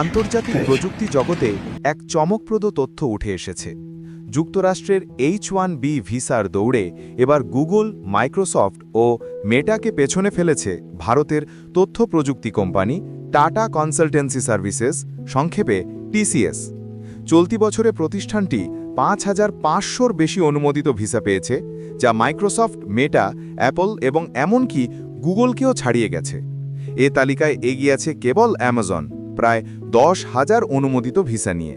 আন্তর্জাতিক প্রযুক্তি জগতে এক চমকপ্রদ তথ্য উঠে এসেছে। যুক্তরাষ্ট্রের এইচ ওয়ান বি ভিসার দৌড়ে এবার গুগল মাইক্রোসফট ও মেটাকে পেছনে ফেলেছে ভারতের তথ্য প্রযুক্তি কোম্পানি টাটা কনসালটেন্সি সার্ভিসেস সংক্ষেপে টিসিএস চলতি বছরে প্রতিষ্ঠানটি পাঁচ হাজার পাঁচশোর বেশি অনুমোদিত ভিসা পেয়েছে যা মাইক্রোসফট মেটা অ্যাপল এবং এমনকি গুগলকেও ছাড়িয়ে গেছে। এ তালিকায় এগিয়ে আছে কেবল অ্যামাজন, প্রায় দশ হাজার অনুমোদিত ভিসা নিয়ে।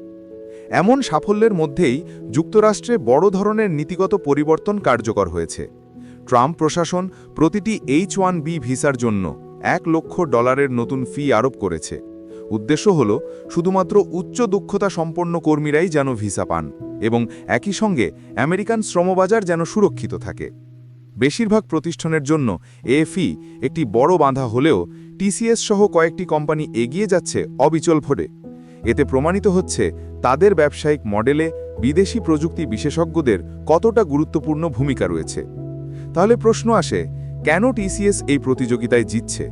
এমন সাফল্যের মধ্যেই যুক্তরাষ্ট্রে বড় ধরনের নীতিগত পরিবর্তন কার্যকর হয়েছে। ট্রাম্প প্রশাসন প্রতিটি এইচ ওয়ান বি ভিসার জন্য এক লক্ষ ডলারের নতুন ফি আরোপ করেছে। উদ্দেশ্য হল শুধুমাত্র উচ্চ দক্ষতা সম্পন্ন কর্মীরাই যেন ভিসা পান এবং একই সঙ্গে আমেরিকান শ্রমবাজার যেন সুরক্ষিত থাকে। বেশিরভাগ প্রতিষ্ঠানের জন্য এ ফি একটি বড় বাঁধা হলেও টিসিএস সহ কয়েকটি কোম্পানি এগিয়ে যাচ্ছে অবিচল ভোটে। এতে প্রমাণিত হচ্ছে তাদের ব্যবসায়িক মডেলে বিদেশি প্রযুক্তি বিশেষজ্ঞদের কতটা গুরুত্বপূর্ণ ভূমিকা রয়েছে। তাহলে প্রশ্ন আসে, কেন টিসিএস এই প্রতিযোগিতায় জিতছে?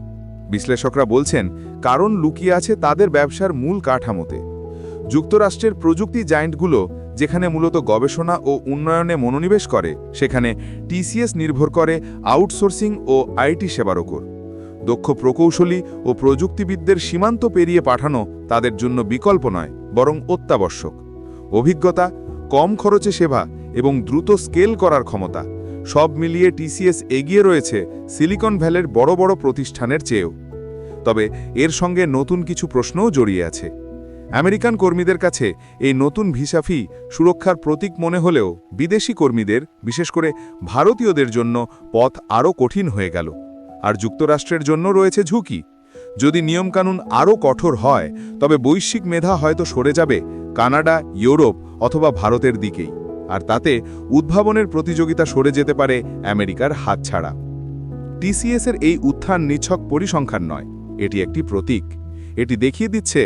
বিশ্লেষকরা বলছেন, কারণ লুকিয়ে আছে তাদের ব্যবসার মূল কাঠামোতে। যুক্তরাষ্ট্রের প্রযুক্তি জায়েন্টগুলো, যেখানে মূলত গবেষণা ও উন্নয়নে মনোনিবেশ করে, সেখানে টিসিএস নির্ভর করে আউটসোর্সিং ও আইটি সেবার ওপর। দক্ষ প্রকৌশলী ও প্রযুক্তিবিদদের সীমান্ত পেরিয়ে পাঠানো তাদের জন্য বিকল্প নয়, বরং অত্যাবশ্যক। অভিজ্ঞতা, কম খরচে সেবা এবং দ্রুত স্কেল করার ক্ষমতা, সব মিলিয়ে টিসিএস এগিয়ে রয়েছে সিলিকন ভ্যালের বড় বড় প্রতিষ্ঠানের চেয়েও। তবে এর সঙ্গে নতুন কিছু প্রশ্নও জড়িয়ে আছে। আমেরিকান কর্মীদের কাছে এই নতুন ভিসা ফি সুরক্ষার প্রতীক মনে হলেও বিদেশি কর্মীদের, বিশেষ করে ভারতীয়দের জন্য পথ আরও কঠিন হয়ে গেল। আর যুক্তরাষ্ট্রের জন্য রয়েছে ঝুঁকি। যদি নিয়মকানুন আরও কঠোর হয়, তবে বৈশ্বিক মেধা হয়তো সরে যাবে কানাডা, ইউরোপ অথবা ভারতের দিকেই। আর তাতে উদ্ভাবনের প্রতিযোগিতা সরে যেতে পারে আমেরিকার হাতছাড়া। টিসিএসের এই উত্থান নিছক পরিসংখ্যান নয়, এটি একটি প্রতীক। এটি দেখিয়ে দিচ্ছে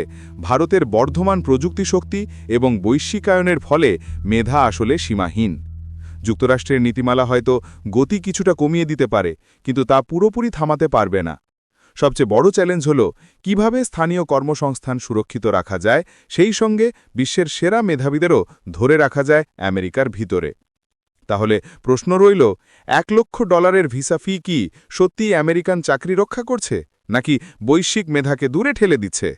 ভারতের বর্ধমান প্রযুক্তি শক্তি এবং বৈশ্বিকায়নের ফলে মেধা আসলে সীমাহীন। যুক্তরাষ্ট্রের নীতিমালা হয়তো গতি কিছুটা কমিয়ে দিতে পারে, কিন্তু তা পুরোপুরি থামাতে পারবে না। সবচেয়ে বড় চ্যালেঞ্জ হল, কীভাবে স্থানীয় কর্মসংস্থান সুরক্ষিত রাখা যায়, সেই সঙ্গে বিশ্বের সেরা মেধাবীদেরও ধরে রাখা যায় আমেরিকার ভিতরে। তাহলে প্রশ্ন রইল, এক লক্ষ ডলারের ভিসা ফি কি সত্যিই আমেরিকান চাকরি রক্ষা করছে? নাকি বৈশ্বিক মেধাকে দূরে ঠেলে দিচ্ছে?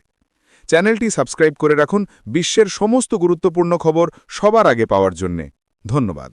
চ্যানেলটি সাবস্ক্রাইব করে রাখুন বিশ্বের সমস্ত গুরুত্বপূর্ণ খবর সবার আগে পাওয়ার জন্যে। ধন্যবাদ।